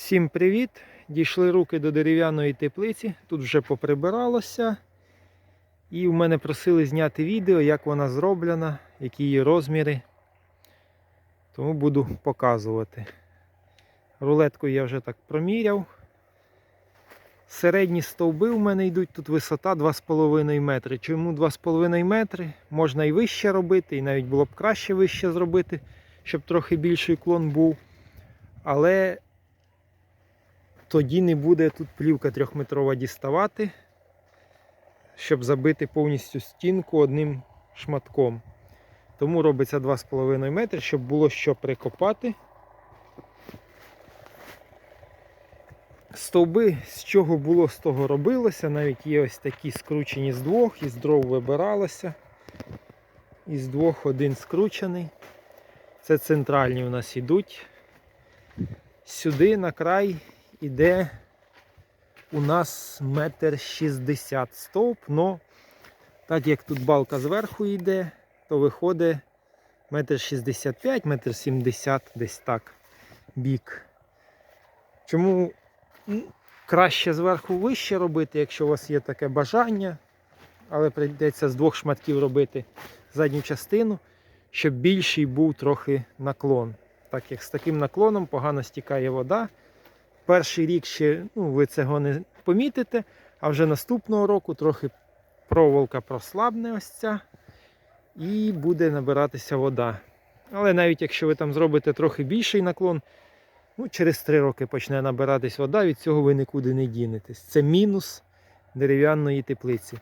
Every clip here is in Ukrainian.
Всім привіт! Дійшли руки до дерев'яної теплиці. Тут вже поприбиралося. І в мене просили зняти відео, як вона зроблена, які її розміри. Тому буду показувати. Рулетку я вже так проміряв. Середні стовби у мене йдуть, тут висота 2,5 метри. Чому 2,5 метри? Можна і вище робити, і навіть було б краще вище зробити, щоб трохи більший клон був. Але тоді не буде тут плівка трьохметрова діставати, щоб забити повністю стінку одним шматком. Тому робиться 2,5 метри, щоб було що прикопати. Стовби, з чого було, з того робилося. Навіть є ось такі скручені з двох, із дров вибиралося. Із двох один скручений. Це центральні у нас ідуть. Сюди на край іде у нас метр шістдесят стовп, но так як тут балка зверху йде, то виходить метр шістдесят п'ять, метр сімдесят десь так бік. Чому краще зверху вище робити, якщо у вас є таке бажання, але прийдеться з двох шматків робити задню частину, щоб більший був трохи наклон. Так як з таким наклоном погано стікає вода. Перший рік ще ну, ви цього не помітите, а вже наступного року трохи проволока прослабне ось ця і буде набиратися вода. Але навіть якщо ви там зробите трохи більший наклон, ну, через 3 роки почне набиратись вода, від цього ви нікуди не дінетесь. Це мінус дерев'яної теплиці.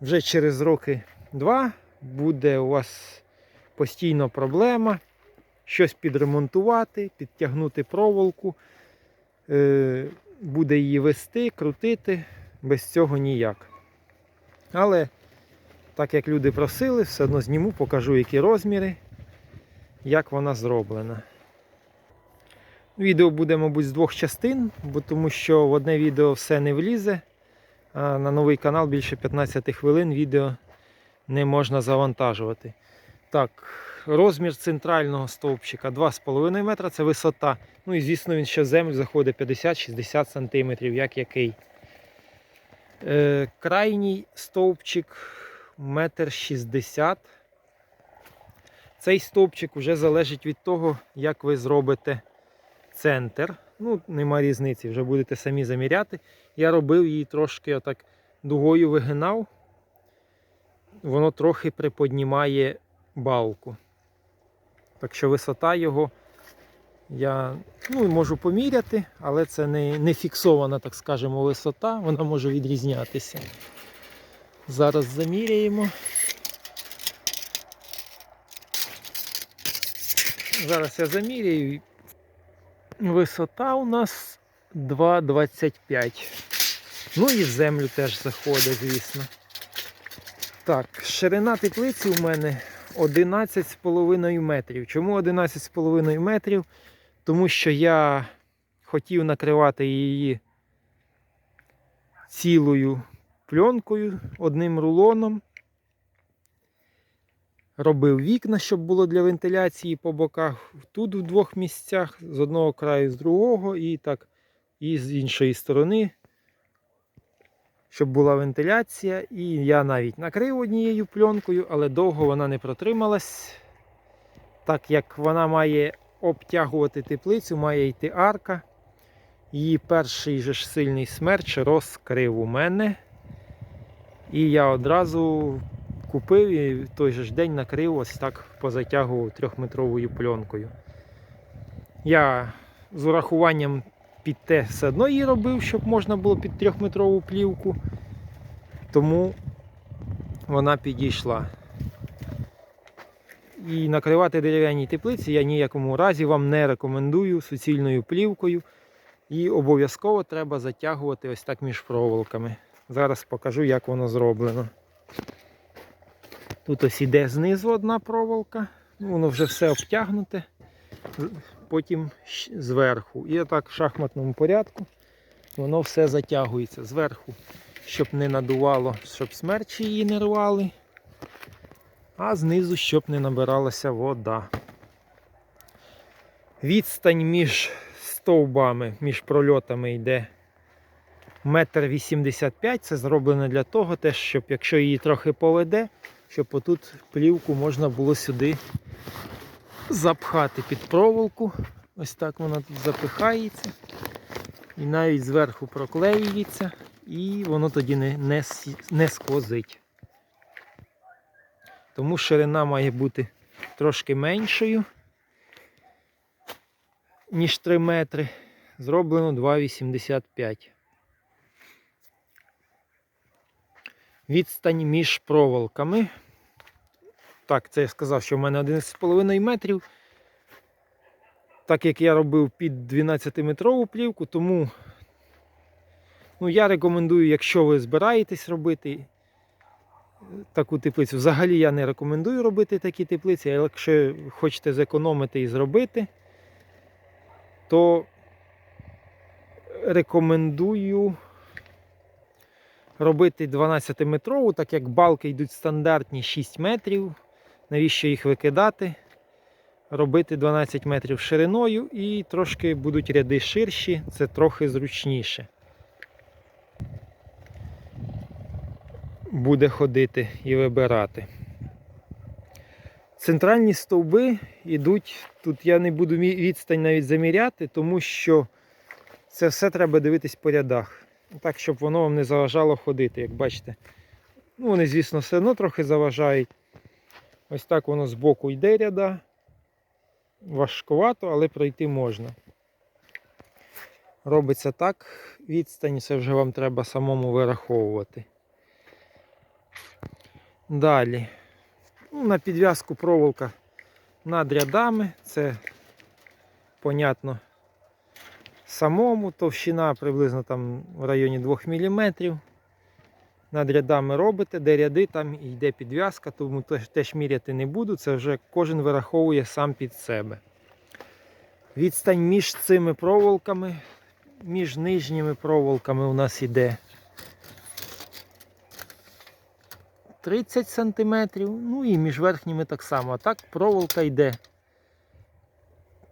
Вже через роки два буде у вас постійно проблема щось підремонтувати, підтягнути проволоку, буде її вести, крутити, без цього ніяк. Але, так як люди просили, все одно зніму, покажу, які розміри, як вона зроблена. Відео буде, мабуть, з двох частин, бо тому що в одне відео все не влізе, а на новий канал більше 15 хвилин відео не можна завантажувати. Так, розмір центрального стовпчика 2,5 метра, це висота. Ну і звісно, він ще в землю заходить 50-60 см, як який. Е, крайній стовпчик 1,60 м. Цей стовпчик вже залежить від того, як ви зробите центр. Ну, нема різниці, вже будете самі заміряти. Я робив її трошки отак дугою вигинав. Воно трохи приподнімає балку. Так що висота його я ну, можу поміряти, але це не, не фіксована, так скажемо, висота, вона може відрізнятися. Зараз заміряємо. Зараз я заміряю. Висота у нас 2,25. Ну і в землю теж заходить, звісно. Так, ширина теплиці у мене 11,5 метрів. Чому 11,5 метрів? Тому що я хотів накривати її цілою пленкою, одним рулоном. Робив вікна, щоб було для вентиляції по боках. Тут в двох місцях, з одного краю, з другого, і так, і з іншої сторони щоб була вентиляція. І я навіть накрив однією пленкою, але довго вона не протрималась. Так як вона має обтягувати теплицю, має йти арка. Її перший же ж сильний смерч розкрив у мене. І я одразу купив і в той же ж день накрив ось так позатягував трьохметровою пленкою. Я з урахуванням під те все одно її робив, щоб можна було під трьохметрову плівку. Тому вона підійшла. І накривати дерев'яні теплиці я ніякому разі вам не рекомендую суцільною плівкою. І обов'язково треба затягувати ось так між проволоками. Зараз покажу, як воно зроблено. Тут ось іде знизу одна проволока, ну, воно вже все обтягнуте потім зверху. І отак в шахматному порядку воно все затягується зверху, щоб не надувало, щоб смерчі її не рвали, а знизу, щоб не набиралася вода. Відстань між стовбами між прольотами йде метр вісімдесят п'ять. Це зроблено для того, теж, щоб якщо її трохи поведе, щоб отут плівку можна було сюди запхати під проволоку. Ось так вона тут запихається. І навіть зверху проклеюється, і воно тоді не, не, не сквозить. Тому ширина має бути трошки меншою, ніж 3 метри. Зроблено 2,85. Відстань між проволоками. Так, це я сказав, що в мене 11,5 метрів. Так як я робив під 12-метрову плівку, тому ну, я рекомендую, якщо ви збираєтесь робити таку теплицю. Взагалі я не рекомендую робити такі теплиці, а якщо хочете зекономити і зробити, то рекомендую робити 12-метрову, так як балки йдуть стандартні 6 метрів. Навіщо їх викидати? Робити 12 метрів шириною і трошки будуть ряди ширші, це трохи зручніше. Буде ходити і вибирати. Центральні стовби йдуть, тут я не буду відстань навіть заміряти, тому що це все треба дивитись по рядах. Так, щоб воно вам не заважало ходити, як бачите. Ну, вони, звісно, все одно трохи заважають. Ось так воно збоку йде ряда. Важкувато, але пройти можна. Робиться так, відстань, це вже вам треба самому вираховувати. Далі. Ну, на підв'язку проволока над рядами. Це, понятно, самому товщина приблизно там в районі 2 мм. Над рядами робите, де ряди, там і йде підв'язка, тому теж, міряти не буду. Це вже кожен вираховує сам під себе. Відстань між цими проволоками, між нижніми проволоками у нас йде 30 см, ну і між верхніми так само. А так проволока йде.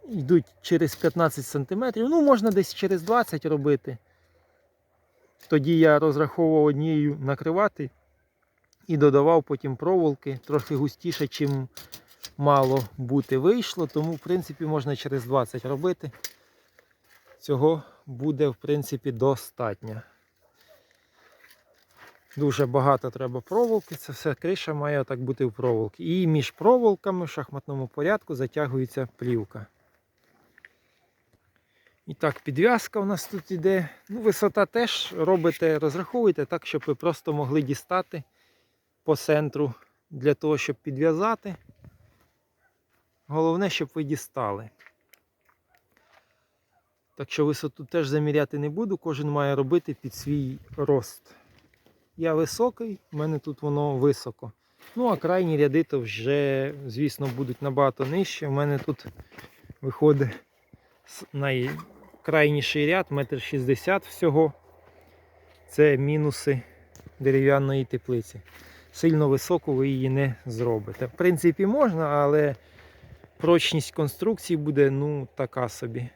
Йдуть через 15 см, ну можна десь через 20 робити. Тоді я розраховував однією накривати і додавав потім проволоки трохи густіше, чим мало бути вийшло, тому в принципі можна через 20 робити. Цього буде в принципі достатньо. Дуже багато треба проволоки, це все криша має так бути в проволокі. І між проволоками в шахматному порядку затягується плівка. І так, підв'язка у нас тут іде. Ну, висота теж робите, розраховуйте так, щоб ви просто могли дістати по центру для того, щоб підв'язати. Головне, щоб ви дістали. Так що висоту теж заміряти не буду, кожен має робити під свій рост. Я високий, в мене тут воно високо. Ну, а крайні ряди то вже, звісно, будуть набагато нижче. У мене тут виходить с- найкрайніший ряд, метр шістдесят всього. Це мінуси дерев'яної теплиці. Сильно високо ви її не зробите. В принципі, можна, але прочність конструкції буде ну, така собі.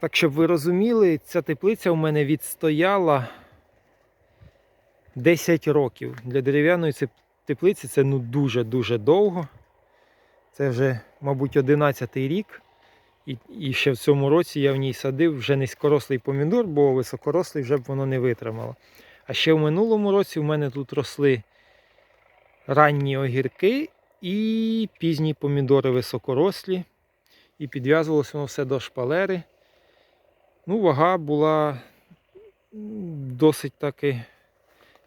Так, щоб ви розуміли, ця теплиця у мене відстояла 10 років. Для дерев'яної теплиці це ну, дуже-дуже довго. Це вже, мабуть, 11 рік. І, і ще в цьому році я в ній садив вже низькорослий помідор, бо високорослий вже б воно не витримало. А ще в минулому році в мене тут росли ранні огірки і пізні помідори високорослі. І підв'язувалося воно все до шпалери. Ну, вага була досить таки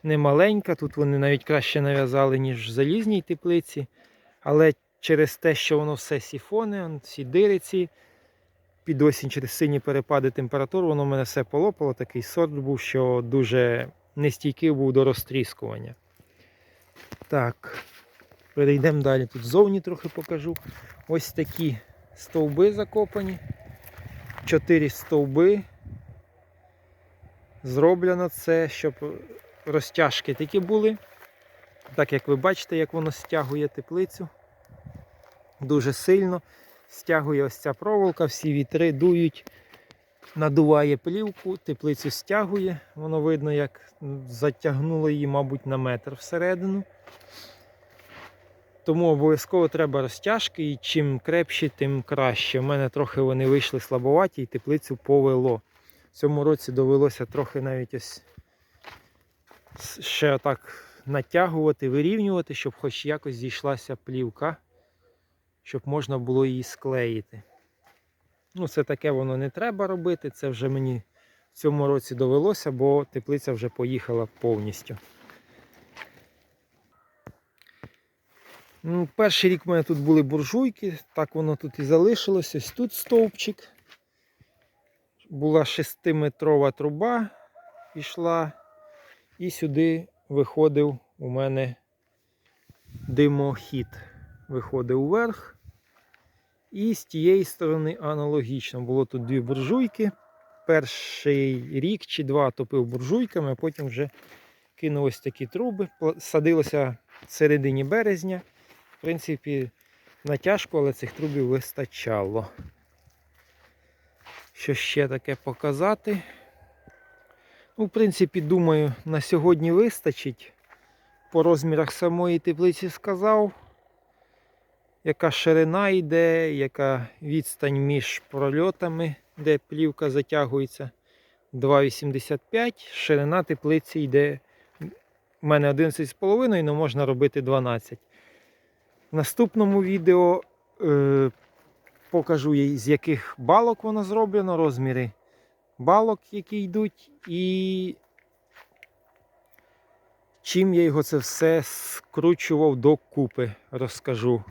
немаленька. Тут вони навіть краще нав'язали, ніж в залізній теплиці. Але через те, що воно все сіфони, всі дириці, під осінь через сині перепади температур, воно в мене все полопало. Такий сорт був, що дуже нестійкий був до розтріскування. Так, перейдемо далі. Тут ззовні трохи покажу. Ось такі стовби закопані. Чотири стовби. Зроблено це, щоб розтяжки такі були. Так як ви бачите, як воно стягує теплицю. Дуже сильно. Стягує ось ця проволока, всі вітри дують, надуває плівку, теплицю стягує. Воно видно, як затягнуло її, мабуть, на метр всередину. Тому обов'язково треба розтяжки, і чим крепші, тим краще. У мене трохи вони вийшли слабоваті і теплицю повело. В цьому році довелося трохи навіть ось ще отак натягувати, вирівнювати, щоб хоч якось зійшлася плівка, щоб можна було її склеїти. Ну, це таке воно не треба робити. Це вже мені в цьому році довелося, бо теплиця вже поїхала повністю. Ну, перший рік в мене тут були буржуйки, так воно тут і залишилось. Ось тут стовпчик. Була 6-метрова труба пішла, і сюди виходив у мене димохід. Виходив вверх. І з тієї сторони аналогічно. Було тут дві буржуйки. Перший рік чи два топив буржуйками, а потім вже кинув ось такі труби. Садилося в середині березня. В принципі, натяжку, але цих трубів вистачало. Що ще таке показати? Ну, в принципі, думаю, на сьогодні вистачить. По розмірах самої теплиці сказав, яка ширина йде, яка відстань між прольотами, де плівка затягується. 2,85. Ширина теплиці йде. У мене 11,5, але можна робити 12. В наступному відео е, покажу з яких балок воно зроблено, розміри балок, які йдуть, і чим я його це все скручував докупи, розкажу.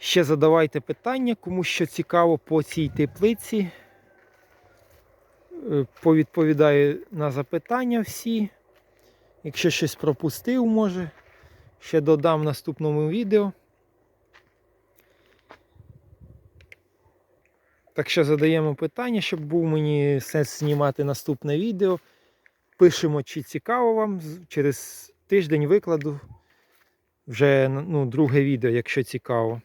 Ще задавайте питання, кому що цікаво по цій теплиці. Е, Повідповідаю на запитання всі. Якщо щось пропустив, може, ще додам в наступному відео. Так що задаємо питання, щоб був мені сенс знімати наступне відео. Пишемо, чи цікаво вам. Через тиждень викладу вже ну, друге відео, якщо цікаво.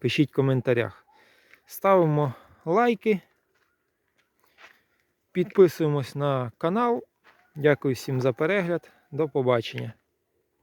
Пишіть в коментарях. Ставимо лайки. Підписуємось на канал. Дякую всім за перегляд. До побачення.